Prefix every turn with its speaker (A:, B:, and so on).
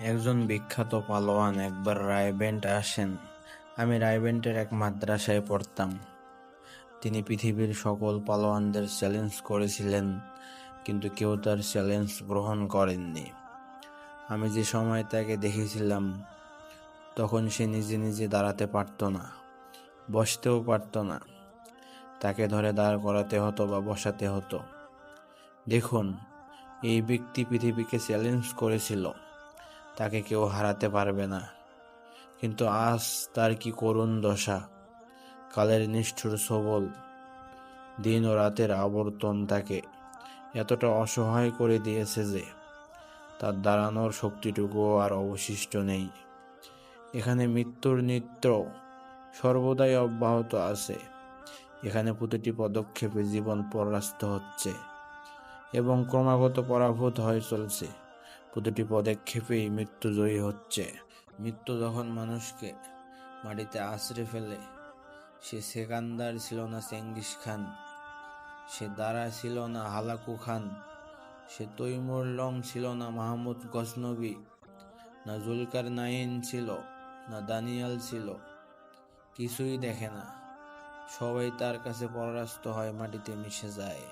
A: একজন বিখ্যাত পালোয়ান একবার রায়বেন্ট আসেন। আমি রায়বেন্টের এক মাদ্রাসায় পড়তাম। তিনি পৃথিবীর সকল পালোয়ানদের চ্যালেঞ্জ করেছিলেন, কিন্তু কেউ তার চ্যালেঞ্জ গ্রহণ করেননি। আমি যে সময় তাকে দেখেছিলাম, তখন সে নিজে নিজে দাঁড়াতে পারত না, বসতেও পারত না। তাকে ধরে দাঁড় করাতে হতো বা বসাতে হতো। দেখুন, এই ব্যক্তি পৃথিবীকে চ্যালেঞ্জ করেছিল। তাকে কেউ হারাতে পারবে না। কিন্তু আজ তার কি করুণ দশা। কালের নিষ্ঠুর সবল, দিন ও রাতের আবর্তন তাকে এতটা অসহায় করে দিয়েছে যে তার দাঁড়ানোর শক্তিটুকুও আর অবশিষ্ট নেই। এখানে মৃত্যুর নৃত্য সর্বদাই অব্যাহত আছে। এখানে প্রতিটি পদক্ষেপে জীবন পরাস্ত হচ্ছে এবং ক্রমাগত পরাভূত হয়ে চলছে। প্রতিটি পদক্ষেপেই মৃত্যু জয়ী হচ্ছে। মৃত্যু যখন মানুষকে মাটিতে আছড়ে ফেলে, সে সেকান্দার ছিল না চেঙ্গিস খান, সে দারা ছিল না হালাকু খান, সে তৈমুর লং ছিল না মাহমুদ গজনবী, না জুলকার নাইন ছিল, না দানিয়াল ছিল, কিছুই দেখে না। সবাই তার কাছে পরাস্ত হয়, মাটিতে মিশে যায়।